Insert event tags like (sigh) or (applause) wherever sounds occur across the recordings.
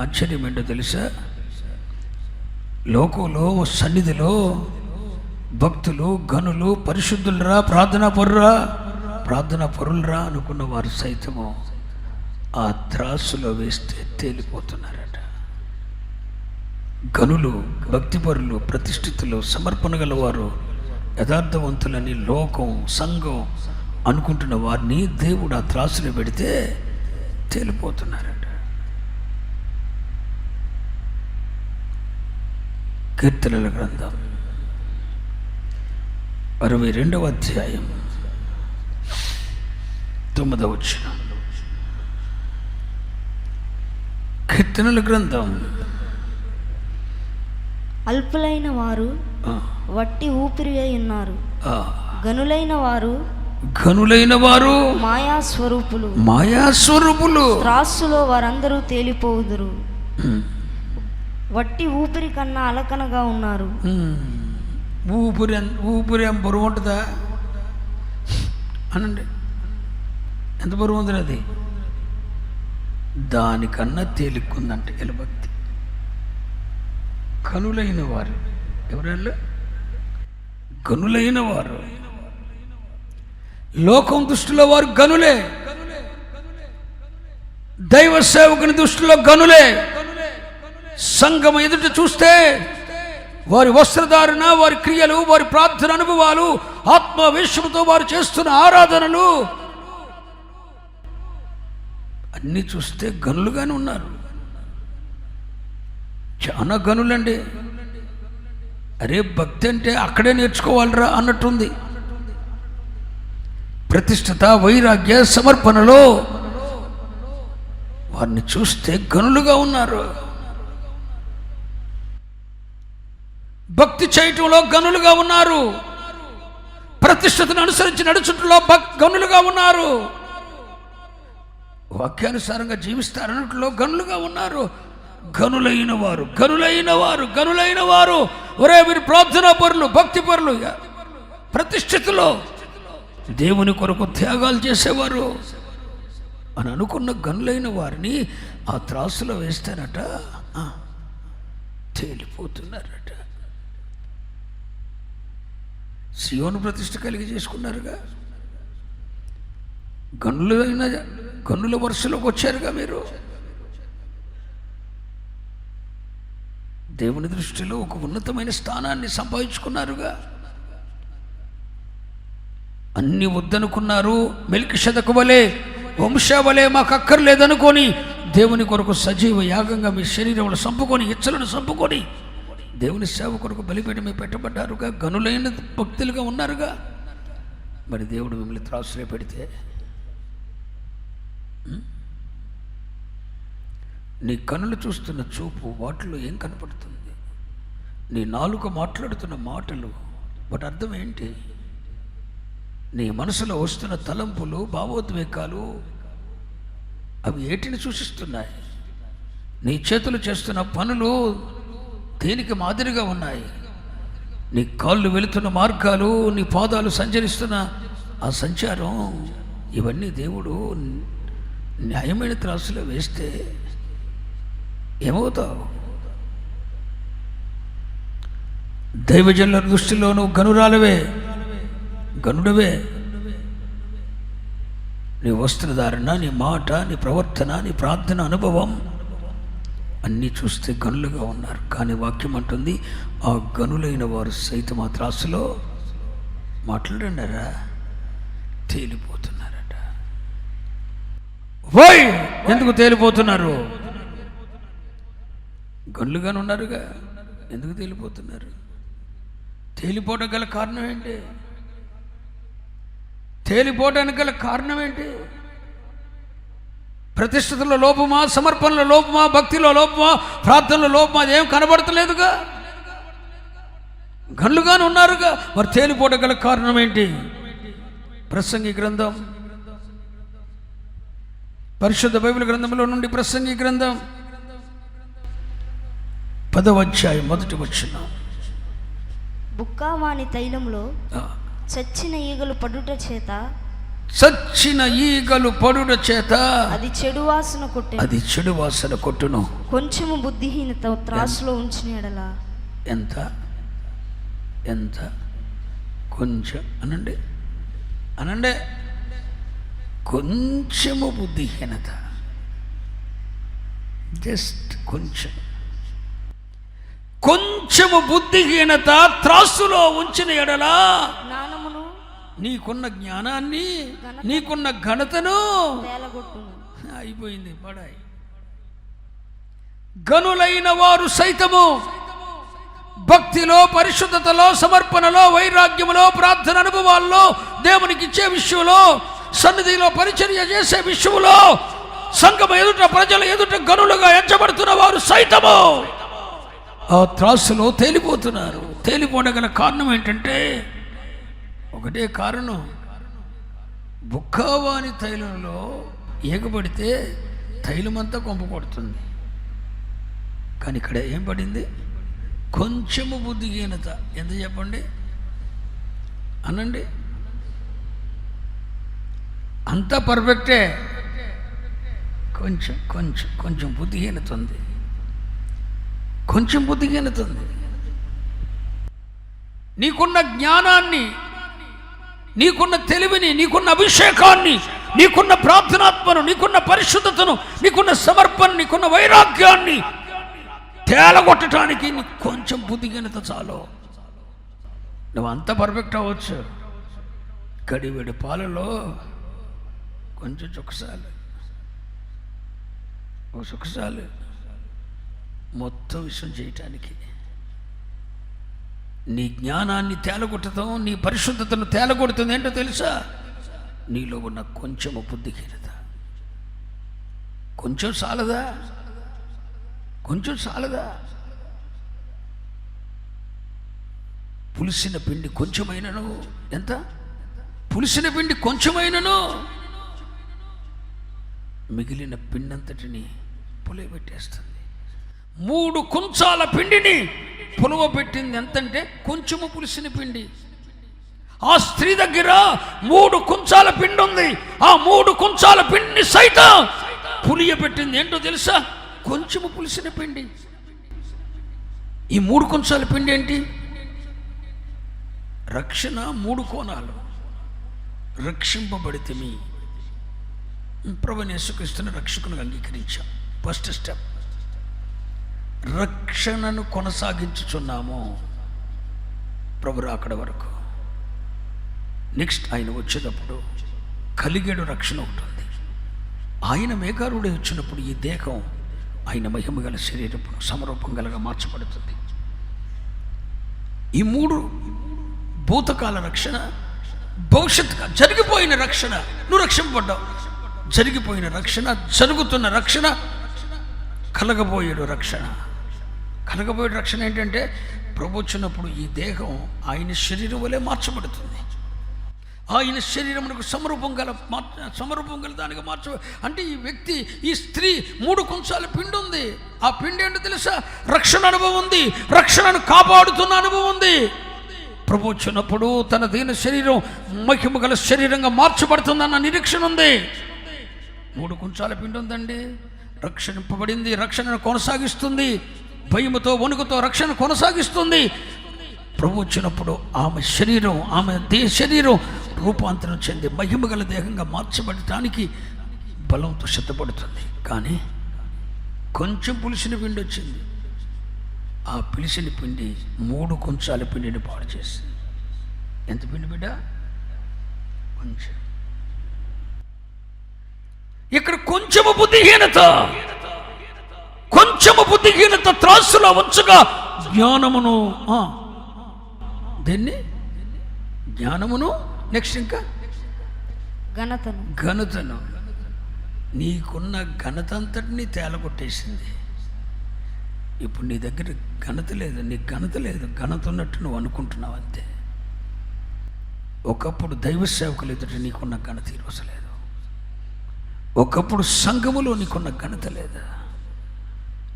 ఆశ్చర్యం ఏంటో తెలుసా? లోకంలో సన్నిధిలో భక్తులు గనులు పరిశుద్ధులరా ప్రార్థనా పరురా? ప్రార్థనా పరులరా అనుకున్న వారు సైతము ఆ త్రాసులో వేస్తే తేలిపోతున్నారట. గనులు భక్తిపరులు ప్రతిష్ఠితులు సమర్పణ గలవారు యథార్థవంతులని లోకం సంఘం అనుకుంటున్న వారిని దేవుడు ఆ త్రాసులో పెడితే తేలిపోతున్నారట. కీర్తనల గ్రంథం. అరవై రెండవ అధ్యాయం. తొమ్మిదవ వచ్చిన కీర్తనల గ్రంథం. అల్పులైన వారు వట్టి ఊపిరి అయి ఉన్నారు. గనులైన వారు ఘనులైన వారు మాయా స్వరూపులు మాయాస్వరూపులు. త్రాసులో వారందరూ తేలిపోవుదురు. ఉమ్, వట్టి ఊపిరి కన్నా అలకనగా ఉన్నారు. ఊపిరి ఊపిరి ఏం బరువు ఉంటుందా? అనండి. ఎంత బరువు ఉంది అది? దానికన్నా తేలిక్కుందంట ఎలభక్తి. కనులైన వారు. ఎవరెళ్ళు? గనులైన వారు. లోకం దృష్టిలో వారు గనులే. దైవ సేవకుని దృష్టిలో గనులే. సంఘం ఎదుట చూస్తే వారి వస్త్రధారణ వారి క్రియలు వారి ప్రార్థన అనుభవాలు ఆత్మవేశంతో వారు చేస్తున్న ఆరాధనలు అన్నీ చూస్తే గనులుగానే ఉన్నారు. చాలా గనులండి. అరే భక్తి అంటే అక్కడే నేర్చుకోవాలిరా అన్నట్టుంది. ప్రతిష్ఠత వైరాగ్య సమర్పణలో వారిని చూస్తే గనులుగా ఉన్నారు. భక్తి చేయటంలో గనులుగా ఉన్నారు. ప్రతిష్టతను అనుసరించి నడుచుటలో భక్ గనులుగా ఉన్నారు. వాక్యానుసారంగా జీవిస్తారన్నట్లో గనులుగా ఉన్నారు. గనులైన వారు గనులైన వారు గనులైన వారు. ఒరే మీరు ప్రార్థన పరులు భక్తి పరులు. ప్రతిష్ఠితులో దేవుని కొరకు త్యాగాలు చేసేవారు. అని అనుకున్న గనులైన వారిని ఆ త్రాసులో వేస్తారట. తేలిపోతున్నారట. సియోను ప్రతిష్ట కలిగి చేసుకున్నారుగా. గనులైన గనుల వరుసలోకి వచ్చారుగా మీరు. దేవుని దృష్టిలో ఒక ఉన్నతమైన స్థానాన్ని సంపాదించుకున్నారుగా. అన్ని వద్దనుకున్నారు మెలికి శతకు వలె వంశావలే మాకు అక్కర్లేదనుకొని దేవుని కొరకు సజీవ యాగంగా మీ శరీరంలో సంపుకొని ఇచ్చలను సంపుకొని దేవుని సేవ కొరకు బలిపీఠమే పెట్టబడ్డారుగా గనులైన భక్తులుగా ఉన్నారుగా. మరి దేవుడు మిమ్మల్ని త్రాసులే పెడితే నీ కనులు చూస్తున్న చూపు వాటిలో ఏం కనపడుతుంది? నీ నాలుక మాట్లాడుతున్న మాటలు వాటి అర్థం ఏంటి? నీ మనసులో వస్తున్న తలంపులు భావోద్వేగాలు అవి ఏటిని సూచిస్తున్నాయి? నీ చేతులు చేస్తున్న పనులు దేనికి మాదిరిగా ఉన్నాయి. నీ కాళ్ళు వెళుతున్న మార్గాలు నీ పాదాలు సంచరిస్తున్న ఆ సంచారం ఇవన్నీ దేవుడు న్యాయమైన త్రాసులో వేస్తే ఏమవుతావు? దైవజనుల దృష్టిలో నువ్వు గనురాలవే గనుడవే. నీ వస్త్రధారణ నీ మాట నీ ప్రవర్తన నీ ప్రార్థన అనుభవం అన్నీ చూస్తే గనులుగా ఉన్నారు. కానీ వాక్యం అంటుంది ఆ గనులైన వారు సైతం ఆ త్రాసులో మాట్లాడినారా? తేలిపోతున్నారట. వై ఎందుకు తేలిపోతున్నారు? గనులుగానే ఉన్నారుగా. ఎందుకు తేలిపోతున్నారు? తేలిపోవడం గల కారణం ఏంటి? తేలిపోవడానికి గల కారణం ఏంటి? ప్రతిష్ఠతలో లోపమా సమర్పణలో లోపమా భక్తిలో లోపమా ప్రార్థనలో లోపమా అదేం కనబడతలేదుగా? గన్లుగానే ఉన్నారుగా. మరి తేలిపోవడం గల కారణం ఏంటి? ప్రసంగి గ్రంథం. పరిశుద్ధ బైబిల్ గ్రంథంలో నుండి ప్రసంగి గ్రంథం. పదవ అధ్యాయం మొదటి వచ్చిన బుక్కావాని తైలంలో చచ్చిన ఈగలు పడుట చేత చచ్చిన ఈగలు పడుట చేత అది చెడు వాసన కొట్టే అది చెడు వాసన కొట్టును. కొంచెము బుద్ధిహీనత త్రాసులో ఉంచిన ఎడల. ఎంత? ఎంత? కొంచెం. అనండి. అనండి. కొంచెము బుద్ధిహీనత. జస్ట్ కొంచెం. కొంచెము బుద్ధిహీనత త్రాసులో ఉంచిన ఎడలా నీకున్న జ్ఞానాన్ని నీకున్న ఘనతను అయిపోయింది పడాయి. గనులైన వారు సైతము భక్తిలో పరిశుద్ధతలో సమర్పణలో వైరాగ్యములో ప్రార్థన అనుభవాల్లో దేవునికి ఇచ్చే విషయంలో సన్నిధిలో పరిచర్య చేసే విషయంలో సంఘం ఎదుట ప్రజల ఎదుట గనులుగా ఎంచబడుతున్న వారు సైతము. ఆ త్రాసులో తేలిపోతున్నారు. తేలిపోవడం కారణం ఏంటంటే ఒకటే కారణం. బుక్కావాని తైలంలో ఏగబడితే తైలమంతా కొంప కొడుతుంది. కానీ ఇక్కడ ఏం పడింది? కొంచెము బుద్ధిహీనత. ఎంత చెప్పండి? అనండి. అంతా పర్ఫెక్టే. కొంచెం కొంచెం కొంచెం బుద్ధిహీనత ఉంది. కొంచెం బుద్ధిహీనత ఉంది. నీకున్న జ్ఞానాన్ని నీకున్న తెలివిని నీకున్న అభిషేకాన్ని నీకున్న ప్రార్థనాత్మను నీకున్న పరిశుద్ధతను నీకున్న సమర్పణ నీకున్న వైరాగ్యాన్ని తేలగొట్టడానికి నీకు కొంచెం బుద్ధిగినత చాలు. నువ్వు అంత పర్ఫెక్ట్ అవ్వచ్చు. గడివేడి పాలలో కొంచెం చుక్కసాలి. ఒక చుక్కసాలి. మొత్తం విషయం చేయటానికి. నీ జ్ఞానాన్ని తేలగొట్టడం నీ పరిశుద్ధతను తేలగొడుతుంది ఏంటో తెలుసా? నీలో ఉన్న కొంచెము బుద్ధిహీనత. కొంచెం చాలదా కొంచెం చాలదా పులిసిన పిండి కొంచెమైనను? ఎంత? పులిసిన పిండి కొంచెమైనను? మిగిలిన పిండంతటిని పులియబెట్టేస్తుంది. మూడు కుంచాల పిండిని పులువ పెట్టింది. ఎంతంటే కొంచెము పులిసిన పిండి. ఆ స్త్రీ దగ్గర మూడు కుంచాల పిండి ఉంది. ఆ మూడు కుంచాల పిండిని సైతం పులియ పెట్టింది. ఏంటో తెలుసా? కొంచెము పులిసిన పిండి. ఈ మూడు కుంచాల పిండి ఏంటి? రక్షణ మూడు కోణాలు. రక్షింపబడితే మీ. ప్రభుని యేసుక్రీస్తుని రక్షకుని అంగీకరించాం. First step. రక్షణను కొనసాగించుచున్నాము. ప్రభు అక్కడ వరకు. నెక్స్ట్ ఆయన వచ్చేటప్పుడు కలిగేడు రక్షణ ఒకటి ఉంది. ఆయన మేఘారుడే వచ్చినప్పుడు ఈ దేహం ఆయన మహిమ గల శరీరపు సమరూపం గలగా మార్చబడుతుంది. ఈ మూడు భూతకాల రక్షణ భవిష్యత్ జరిగిపోయిన రక్షణ నువ్వు రక్షింపడ్డావు జరిగిపోయిన రక్షణ జరుగుతున్న రక్షణ కలగబోయేడు రక్షణ. కలగబోయే రక్షణ ఏంటంటే ప్రభు వచ్చినప్పుడు ఈ దేహం ఆయన శరీరం వలె మార్చబడుతుంది. ఆయన శరీరమునకు సమరూపం గల మార్చ సమరూపం గల దానికి మార్చ అంటే ఈ వ్యక్తి ఈ స్త్రీ మూడు కొంచాల పిండి ఉంది ఆ పిండి ఏంటో తెలుసా? రక్షణ అనుభవం ఉంది. రక్షణను కాపాడుతున్న అనుభవం ఉంది. ప్రభు వచ్చినప్పుడు తన దీన శరీరం మహిమ గల శరీరంగా మార్చబడుతుందన్న నిరీక్షణ ఉంది. మూడు కుంచాల పిండి ఉందండి రక్షింపబడింది రక్షణను కొనసాగిస్తుంది. భయముతో వణుకుతో రక్షణ కొనసాగిస్తుంది. ప్రభు వచ్చినప్పుడు ఆమె శరీరం ఆమె దే శరీరం రూపాంతరం చెంది మహిమగల దేహంగా మార్చబడటానికి బలంతో సిద్ధపడుతుంది. కానీ కొంచెం పులిసిన పిండి వచ్చింది. ఆ పిలిచిన పిండి మూడు కొంచాల పిండిని పాడు చేసింది. ఎంత పిండి బిడ్డ? కొంచెం. ఇక్కడ కొంచెము బుద్ధిహీనత. కొంచెము బుద్ధిహీనత త్రాసులో ఉంచగా జ్ఞానమును దీన్ని? జ్ఞానమును నెక్స్ట్ ఇంకా? ఘనతను. ఘనతను. నీకున్న ఘనత అంతటినీ తేలగొట్టేసింది. ఇప్పుడు నీ దగ్గర ఘనత లేదు నీకు ఘనత లేదు ఘనత ఉన్నట్టు నువ్వు అనుకుంటున్నావు అంతే. ఒకప్పుడు దైవ సేవకులు ఎదుట నీకున్న ఘనత ఈరోజు లేదు. ఒకప్పుడు సంఘములో నీకున్న ఘనత లేదా.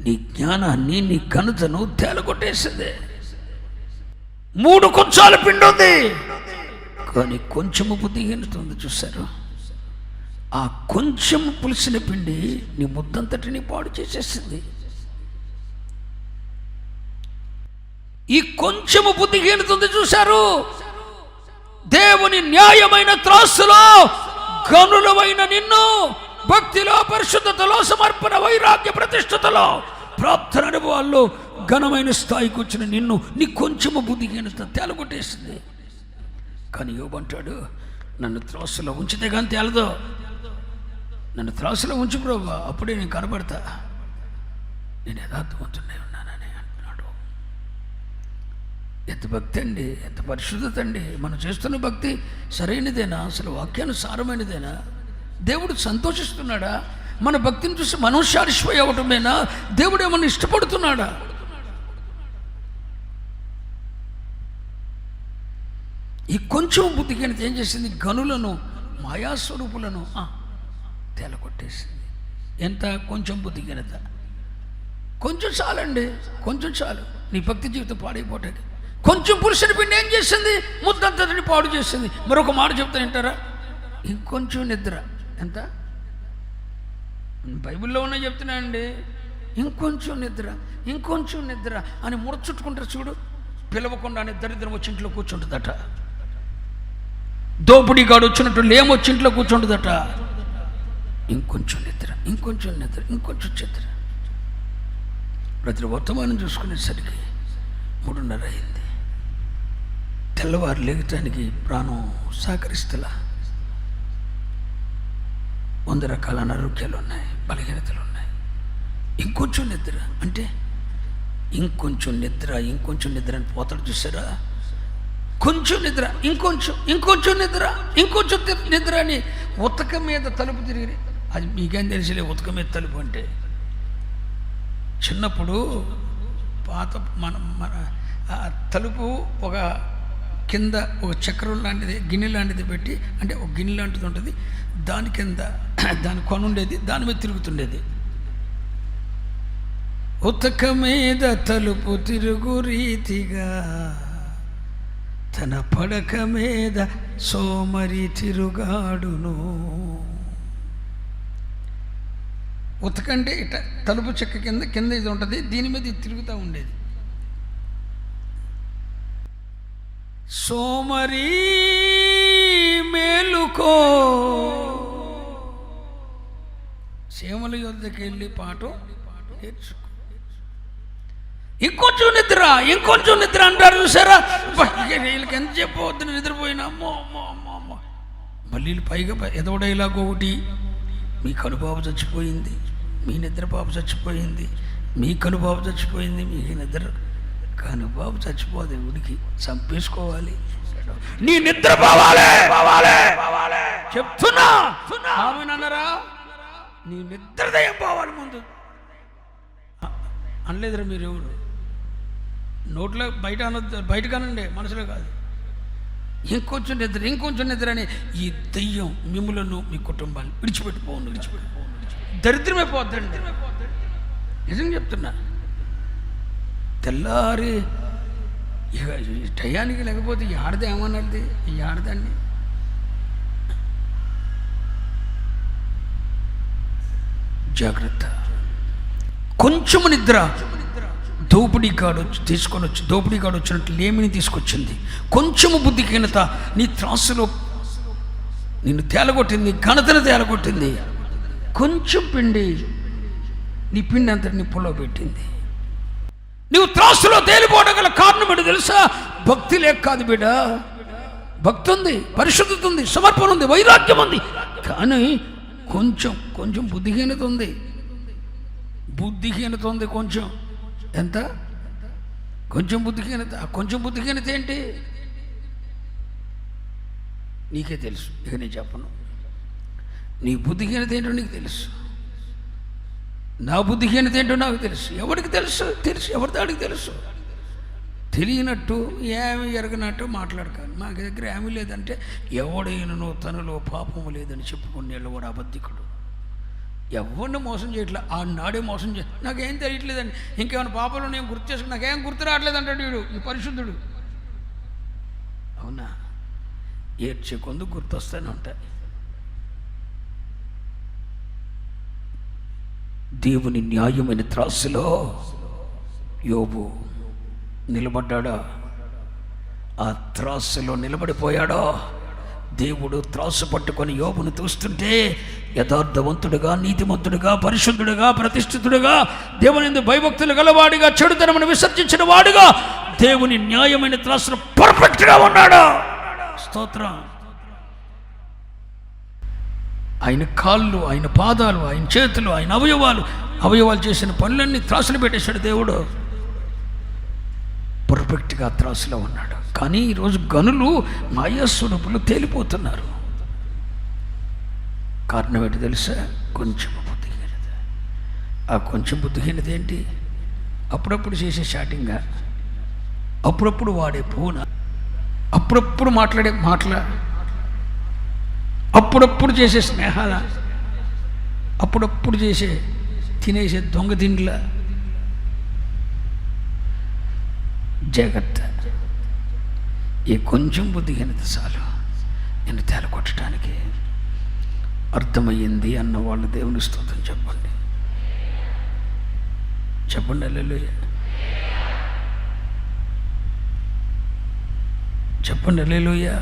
నీ జ్ఞానాన్ని నీ ఘనతను తేలగొట్టేసింది. మూడు కొంచాలు పిండి ఉంది కానీ కొంచెము బుద్ధిహీనత ఉంది చూశారు. ఆ కొంచెం పులిసిన పిండి నీ ముద్దంతటిని పాడు చేసేసింది. ఈ కొంచెము బుద్ధిహీనత ఉంది చూశారు. దేవుని న్యాయమైన త్రాసులో గనులమైన నిన్ను భక్తిలో పరిశుద్ధతలో సమర్పణ వైరాగ్య ప్రతిష్టతలో ప్రార్థన అనుభవాల్లో ఘనమైన స్థాయికి వచ్చిన నిన్ను నీ కొంచెము బుద్ధిహీనత తేలగొట్టేసింది. కానీ యోబంటాడు నన్ను త్రాసులో ఉంచితే కానీ తేలదు. నన్ను త్రాసులో ఉంచు ప్రభా అప్పుడే నేను కనబడతా. నేను యథార్థవంతుడే ఉన్నానని అంటున్నాడు. ఎంత భక్తి అండి ఎంత పరిశుద్ధత అండి. మనం చేస్తున్న భక్తి సరైనదేనా? అసలు వాక్యానుసారమైనదేనా? దేవుడు సంతోషిస్తున్నాడా? మన భక్తిని చూసి మనం సాటిస్ఫై అవ్వటమేనా దేవుడు ఏమన్నా ఇష్టపడుతున్నాడా? ఈ కొంచెం బుద్ధికి ఏం చేసింది? గనులను మాయాస్వరూపులను ఆ, తేలకొట్టేసింది ఎంత కొంచెం బుద్ధిహీనత? కొంచెం చాలండి కొంచెం చాలు. నీ భక్తి జీవితం పాడైపోతుంది. కొంచెం పురుషుని పిండి ఏం చేసింది? ముద్దంతటిని పాడు చేసింది. మరొక మాట చెప్తా వింటారా? ఇంకొంచెం నిద్ర. ఎంత? బైబిల్లో ఉన్న చెప్తున్నా అండి ఇంకొంచెం నిద్ర ఇంకొంచెం నిద్ర అని ముడచుట్టుకుంటారు చూడు. పిలవకుండానే దరిద్రం వచ్చి ఇంట్లో కూర్చుంటుందట. దోపిడీగాడు వచ్చినట్టు లేమొచ్చి ఇంట్లో కూర్చుంటుందట. ఇంకొంచెం నిద్ర ఇంకొంచెం నిద్ర ఇంకొంచెం నిద్ర ప్రతి వర్తమానం చూసుకునేసరికి మూడున్నర అయింది. తెల్లవారు లేగటానికి ప్రాణం సహకరిస్తలా. వంద రకాల అనారోగ్యాలు ఉన్నాయి బలహీనతలు ఉన్నాయి ఇంకొంచెం నిద్ర అంటే ఇంకొంచెం నిద్ర ఇంకొంచెం నిద్ర అని పోతాడు చూసారా? కొంచెం నిద్ర ఇంకొంచెం ఇంకొంచెం నిద్ర ఇంకొంచెం నిద్ర అని ఉతక మీద తలుపు తిరిగి అది మీకేం తెలిసిలే ఉతక మీద తలుపు అంటే. చిన్నప్పుడు పాత మన మన తలుపు ఒక కింద ఒక చక్రం లాంటిది గిన్నె లాంటిది పెట్టి అంటే ఒక గిన్నె లాంటిది ఉంటుంది. దాని కింద (clears throat) దాని కొనుండేది దాని మీద తిరుగుతుండేది. ఉతక మీద తలుపు తిరుగు రీతిగా తన పడక మీద సోమరి తిరుగాడును. ఉతకంటే ఇట తలుపు చెక్క కింద కింద ఇది ఉంటుంది దీని మీద తిరుగుతూ ఉండేది. సోమరి మేలుకో. సీమల యొద్దకి వెళ్ళి పాట నేర్చుకో. ఇంకొంచెం నిద్ర ఇంకొంచెం నిద్ర అంటారు చూసారా? వీళ్ళకి ఎంత చెప్పవద్దు నిద్రపోయినా అమ్మో అమ్మో అమ్మో అమ్మో. మళ్ళీ పైగా ప- ఒకటి. మీ కనుబాబు చచ్చిపోయింది మీ నిద్ర పాప చచ్చిపోయింది మీ కనుబాబు చచ్చిపోయింది మీ నిద్ర కనుబాబు చచ్చిపోదు ఉడికి చంపేసుకోవాలి. నీ నిద్ర పోవాలి. పోవాలి చెప్తున్నా ఆమెనన్నారా నీ నిద్ర దయం పోవాలి ముందు. అనలేదురా మీరు ఎవరు నోట్లో బయట అనొద్దు బయట కానండి మనసులో కాదు. ఇంకొంచెం నిద్ర ఇంకొంచెం నిద్ర అని ఈ దెయ్యం మిమ్మలను మీ కుటుంబాన్ని విడిచిపెట్టిపోను విడిచిపెట్టిపోను దరిద్రమే పోద్దండి. నిజం చెప్తున్నా. తెల్లారి ఇక టయానికి లేకపోతే ఈ ఆడది ఏమన్నది? ఈ ఆడదాన్ని జాగ్రత్త. కొంచెం నిద్ర దోపిడీ కాడు వచ్చి తీసుకొని వచ్చి దోపిడీ కాడు వచ్చినట్టు లేమిని తీసుకొచ్చింది. కొంచెము బుద్ధిహీనత నీ త్రాసులో నిన్ను తేలగొట్టింది ఘనతను తేలగొట్టింది. కొంచెం పిండి నీ పిండి అంతటి పొలో పెట్టింది. నువ్వు త్రాసులో తేలిపోవడం గల కారణం ఏంటో తెలుసా? భక్తి లేక కాదు బిడ్డ. భక్తి ఉంది పరిశుద్ధత ఉంది సమర్పణ ఉంది వైరాగ్యం ఉంది. కానీ కొంచెం కొంచెం బుద్ధిహీనత ఉంది. బుద్ధిహీనత ఉంది కొంచెం. ఎంత? కొంచెం బుద్ధిహీనత. కొంచెం బుద్ధిహీనత ఏంటి? నీకే తెలుసు ఇక నేను చెప్పను. నీ బుద్ధిహీనత ఏంటో నీకు తెలుసు. నా బుద్ధిహీనత ఏంటో నాకు తెలుసు. ఎవరికి తెలుసు? తెలుసు. ఎవరి దాడికి తెలుసు? తెలియనట్టు ఏమి ఎరగనట్టు మాట్లాడకాలి మా దగ్గర ఏమీ లేదంటే ఎవడైనను తనలో పాపము లేదని చెప్పుకునేళ్ళు కూడా అబద్ధికుడు. ఎవరిని మోసం చేయట్లే? ఆ నాడే మోసం చే నాకేం తెలియట్లేదండి. ఇంకేమైనా పాపలు నేను గుర్తు చేసుకుని నాకేం గుర్తు రావట్లేదు అంటాడు వీడు ఈ పరిశుద్ధుడు. అవునా? ఏడ్చే కొందు గుర్తొస్తూనే ఉంటాయి. దేవుని న్యాయమైన త్రాసులో యోబు నిలబడ్డాడా? ఆ త్రాసులో నిలబడిపోయాడో? దేవుడు త్రాసు పట్టుకొని యోబును చూస్తుంటే యథార్థవంతుడుగా నీతిమంతుడుగా పరిశుద్ధుడుగా ప్రతిష్ఠితుడుగా దేవుని భయభక్తులు గలవాడిగా చెడుతనమును విసర్జించిన వాడుగా దేవుని న్యాయమైన త్రాసులో పర్ఫెక్ట్గా ఉన్నాడు? స్తోత్రం. ఆయన కాళ్ళు ఆయన పాదాలు ఆయన చేతులు ఆయన అవయవాలు అవయవాలు చేసిన పనులన్నీ త్రాసులు పెట్టేశాడు దేవుడు. పర్ఫెక్ట్గా త్రాసులో ఉన్నాడు. కానీ ఈరోజు గనులు మాయాస్వరూపులు తేలిపోతున్నారు. కారణం ఏంటి తెలుసా? కొంచెం బుద్ధిహీనత. ఆ కొంచెం బుద్ధిహీనత ఏంటి? అప్పుడప్పుడు చేసే షాటింగా అప్పుడప్పుడు వాడే పూన అప్పుడప్పుడు మాట్లాడే మాటల అప్పుడప్పుడు చేసే స్నేహాల అప్పుడప్పుడు చేసే తినేసే దొంగ తిండ్ల. జాగ్రత్త. ఈ కొంచెం బుద్ధిహీనత చాలు. నేను తేలకొట్టడానికి అర్థమయ్యింది అన్న వాళ్ళు దేవుని స్తోత్రం చెప్పండి. చెప్పండి అల్లెలుయ్య చెప్పండి అల్లెలుయ్యా